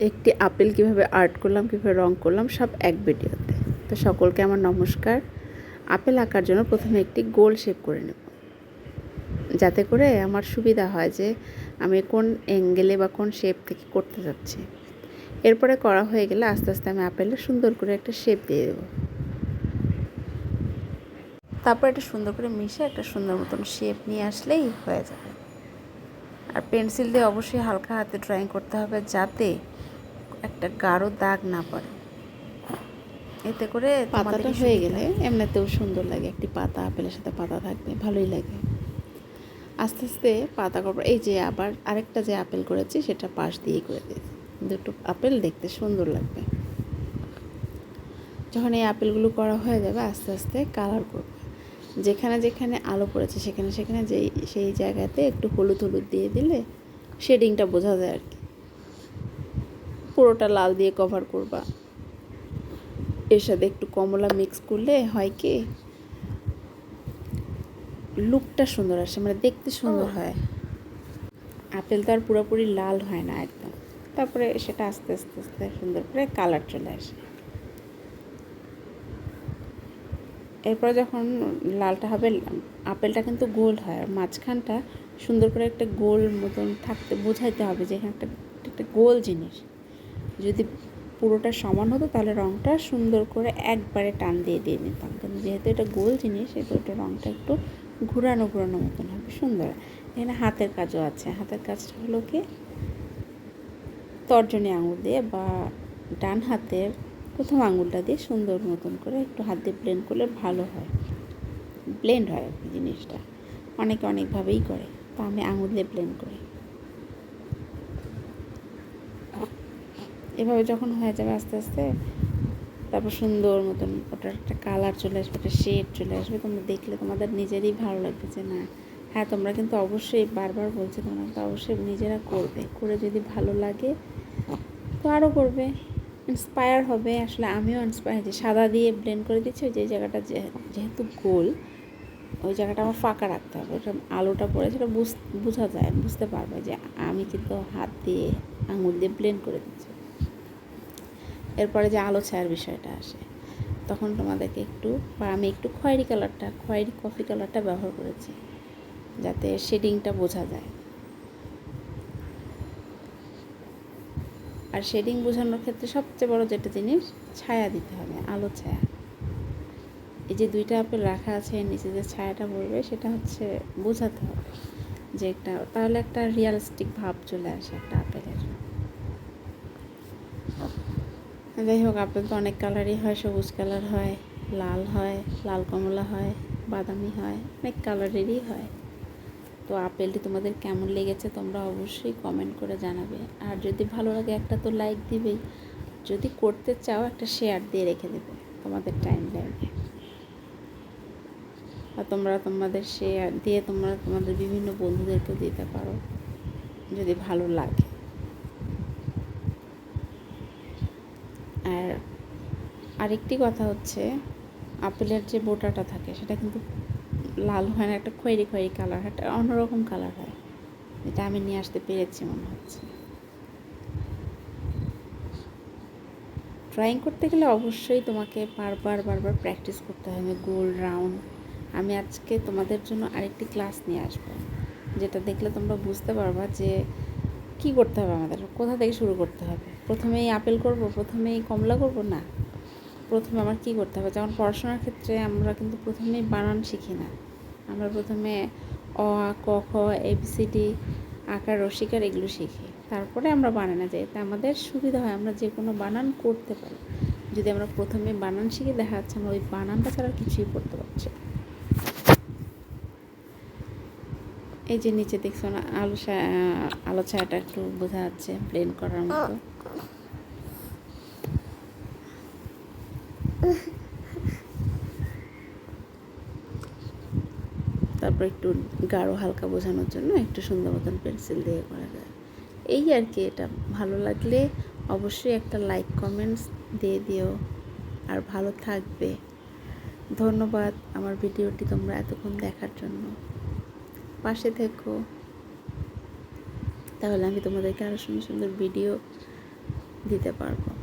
একটি আপেল কীভাবে আর্ট করলাম, কীভাবে রং করলাম, সব এক ভিডিওতে। তো সকলকে আমার নমস্কার। আপেল আঁকার জন্য প্রথমে একটি গোল শেপ করে নেব। যাতে করে আমার সুবিধা হয় যে আমি কোন অ্যাঙ্গেলে বা কোন শেপ থেকে করতে যাচ্ছি। এরপরে করা হয়ে গেলে আস্তে আস্তে আমি আপেলে সুন্দর করে একটা শেপ দিয়ে দেবো। তারপর এটা সুন্দর করে মিশে একটা সুন্দর মতন শেপ নিয়ে আসলেই হয়ে যাবে। আর পেন্সিল দিয়ে অবশ্যই হালকা হাতে ড্রয়িং করতে হবে যাতে একটা গাঢ় দাগ না পড়ে। এতে করে পাতাটা হয়ে গেলে এমনিতেও সুন্দর লাগে একটি পাতা আপেলের সাথে পাতা থাকবে ভালোই লাগে। আস্তে আস্তে পাতা করব এই যে আবার আরেকটা যে আপেল করেছি সেটা পাশ দিয়ে করে দিয়েছি দুটো আপেল দেখতে সুন্দর লাগবে। যখন এই আপেলগুলো করা হয়ে যাবে আস্তে আস্তে কালার করব। যেখানে যেখানে আলো পড়েছে সেখানে সেখানে যেই সেই জায়গাতে একটু হলুদ হলুদ দিয়ে দিলে শেডিংটা বোঝা যায় আর কি। পুরোটা লাল দিয়ে কভার করবা। এর সাথে একটু কমলা মিক্স করলে হয় কি লুকটা সুন্দর আসে মানে দেখতে সুন্দর হয়। আপেল তো আর পুরোপুরি লাল হয় না একদম। তারপরে সেটা আস্তে আস্তে আস্তে সুন্দর করে কালার চলে আসে। এরপর যখন লালটা হবে আপেলটা কিন্তু গোল হয়। আর মাঝখানটা সুন্দর করে একটা গোল মতন থাকতে বোঝাইতে হবে যে এখানে একটা একটা গোল জিনিস। যদি পুরোটা সমান হতো, তাহলে রঙটা সুন্দর করে একবারে টান দিয়ে দিয়ে নিতাম। কিন্তু যেহেতু এটা গোল জিনিস সেহেতু এটা রঙটা একটু ঘুরানো ঘুরানো মতন হবে, সুন্দর। এখানে হাতের কাজও আছে। হাতের কাজটা হলো কি? তর্জনী আঙুল দিয়ে বা ডান হাতের প্রথম আঙুলটা দিয়ে সুন্দর মতন করে একটু হাত দিয়ে ব্লেন্ড করলে ভালো হয়। ব্লেন্ড হয় জিনিসটা। অনেকে অনেকভাবেই করে। তো আমি আঙুল দিয়ে ব্লেন্ড করি। এভাবে যখন হয়ে যাবে আস্তে আস্তে, তারপর সুন্দর মতন ওটার একটা কালার চলে আসবে, একটা শেড চলে আসবে। তোমরা দেখলে তোমাদের নিজেরই ভালো লাগবে যে না হ্যাঁ তোমরা কিন্তু অবশ্যই বারবার বলছি, তোমরা তো অবশ্যই নিজেরা করবে। করে যদি ভালো লাগে, তো আরও করবে। ইন্সপায়ার হবে। আসলে আমিও ইন্সপায়ার হয়েছি। সাদা দিয়ে ব্লেন্ড করে দিচ্ছি, ওই যে জায়গাটা যেহেতু গোল, ওই জায়গাটা আমার ফাঁকা রাখতে হবে। ওটা আলোটা পড়ে সেটা বুঝ, বোঝা যায়, বুঝতে পারবে যে আমি কিন্তু হাত দিয়ে, আঙুল দিয়ে ব্লেন্ড করে দিচ্ছি। এরপরে যে আলো ছায়ার বিষয়টা আসে, তখন তোমাদেরকে একটু বা আমি একটু খয়েরি কালারটা, খয়েরি কফি কালারটা ব্যবহার করেছি, যাতে শেডিংটা বোঝা যায়। আর শেডিং বোঝানোর ক্ষেত্রে সবচেয়ে বড় যেটা জিনিস, ছায়া দিতে হবে, আলো ছায়া। এই যে দুইটা আপেল রাখা আছে নিচে যে ছায়াটা পড়বে, সেটা হচ্ছে বোঝাতে হবে যে একটা, তাহলে একটা রিয়ালিস্টিক ভাব চলে আসে একটা আপেলের। যাই হোক আপেল তো অনেক কালারই হয়, সবুজ কালার হয়, লাল হয়, লাল কমলা হয়, বাদামি হয়, অনেক কালারেরই হয়। তো আপেলটি তোমাদের কেমন লেগেছে তোমরা অবশ্যই কমেন্ট করে জানাবে। আর যদি ভালো লাগে একটা তো লাইক দিবেই। যদি করতে চাও, একটা শেয়ার দিয়ে রেখে দেবে তোমাদের টাইম লাইনে আর তোমরা তোমাদের শেয়ার দিয়ে তোমরা তোমাদের বিভিন্ন বন্ধুদেরকেও দিতে পারো। যদি ভালো লাগে। আর আরেকটি কথা হচ্ছে, আপেলের যে বোটাটা থাকে, সেটা কিন্তু লাল হয় না, একটা খয়েরি খয়েরি কালার হয়, একটা অন্যরকম কালার হয়। এটা আমি নিয়ে আসতে পেরেছি মনে হচ্ছে। ড্রয়িং করতে গেলে অবশ্যই তোমাকে বারবার বারবার প্র্যাকটিস করতে হবে, গোল রাউন্ড আমি আজকে তোমাদের জন্য আরেকটি ক্লাস নিয়ে আসব, যেটা দেখলে তোমরা বুঝতে পারবা যে কি করতে হবে আমাদের? কোথা থেকে শুরু করতে হবে? প্রথমেই আপেল করব, প্রথমেই কমলা করব? না। প্রথমে আমার কি করতে হবে? যেমন পড়াশোনার ক্ষেত্রে আমরা কিন্তু প্রথমেই বানান শিখি না। আমরা প্রথমে অ আ ক, খ এবিসিডি আকার রসিকার এগুলো শিখি। তারপরে আমরা বানানো যাই। তা আমাদের সুবিধা হয়, আমরা যে কোনো বানান করতে পারি। যদি আমরা প্রথমে বানান শিখে, দেখা যাচ্ছে আমরা ওই বানানটা ছাড়া কিছুই করতে পারছি এই যে নিচে দেখছ না, আলো আলো ছায়াটা একটু বোঝা যাচ্ছে প্লেন করার মতো। তারপর একটু গাঢ় হালকা বোঝানোর জন্য একটু সুন্দর মতন পেন্সিল দিয়ে করা যায়। এই আর কি, এটা ভালো লাগলে অবশ্যই একটা লাইক কমেন্টস দিয়ে দিও। আর ভালো থাকবে। ধন্যবাদ আমার ভিডিওটি তোমরা এতক্ষণ দেখার জন্য। পাশে থেকো। তাহলে আমি তোমাদেরকে আরও সুন্দর সুন্দর ভিডিও দিতে পারব।